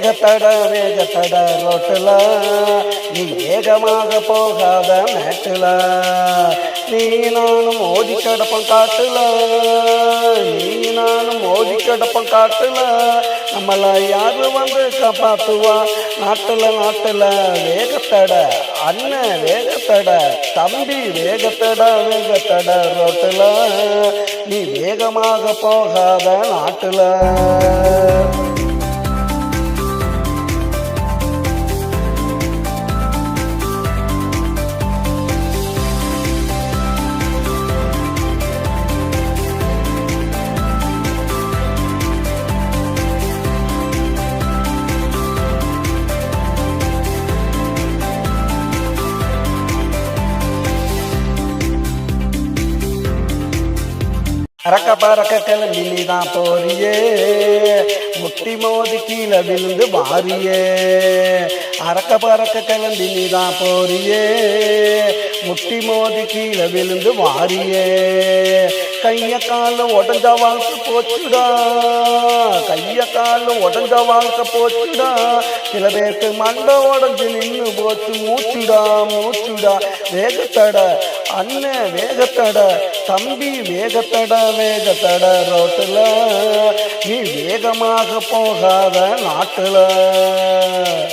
வேக தட வேக தட ரோட்டுல. நீ வேகமாக போகாத மேட்டுல. நீ நானும் ஓடி கிடப்பம் காட்டுல. நீ நானும் ஓடி கிடப்பம் காட்டுல. நம்மள யாரு வந்து காப்பாத்துவா? நாட்டுல நாட்டுல வேகத்தட அண்ணன் வேகத்தட தம்பி வேகத்தட வேகத்தட ரோட்டுல. நீ வேகமாக போகாத நாட்டுல. ரக்க பறக்க கிளம்பி நீ தான் போறியே. முட்டி மோதி கீழே விழுந்து மாறியே அறக்க பறக்க கிளம்பி நீ தான் போறியே. முட்டி மோதி கீழே விழுந்து மாறியே கைய கால உடஞ்ச வாழ்க்கை போச்சுடா. கைய கால உடஞ்ச வாழ்க்கை போச்சுடா. சில பேருக்கு மண்டை உடஞ்சு நின்று போச்சு. மூச்சுடா மூச்சுடா. வேகத்தட அண்ணன் வேகத்தட. தம்பி வேகத்தட வேகத்தட ரோட்டில். நீ வேகமாக போகாத நாட்டில்.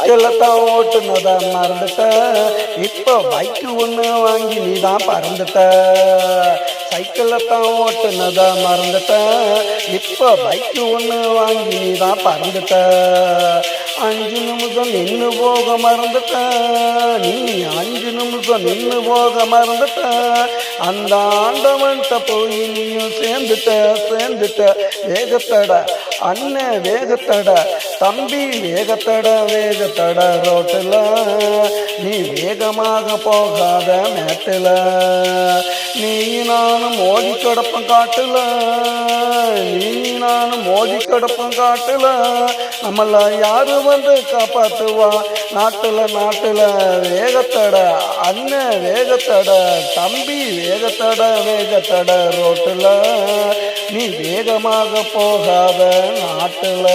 சைக்கிளத்தான் ஓட்டுனத மறந்துட்ட. இப்போ பைக்கு ஒன்று வாங்கி நீ தான் பறந்துட்ட. சைக்கிளில் தான் ஓட்டுனத மறந்துட்ட. இப்போ பைக்கு ஒன்று வாங்கி நீ தான் பறந்துட்ட. அஞ்சு நிமிஷம் நின்று போக மறந்துட்ட. நீ அஞ்சு நிமிஷம் நின்று போக மறந்துட்ட. அந்த ஆண்டவன்கிட்ட போய் நீயும் சேர்ந்துட்ட சேர்ந்துட்ட. வேகத்தட அண்ணன் வேகத்தட தம்பி வேகத்தட வேகத்தட ரோட்டில். நீ வேகமாக போகாத மேட்டில். நீ நானும் மோதி கிடப்பம் காட்டில். நான் மோதி கிடப்பம் காட்டுல. நம்மள யாரு வந்து காப்பாத்துவா? நாட்டுல நாட்டுல வேகத்தட அண்ணன் வேகத்தட தம்பி வேகத்தட வேகத்தட ரோட்டுல. நீ வேகமாக போகாத நாட்டுல.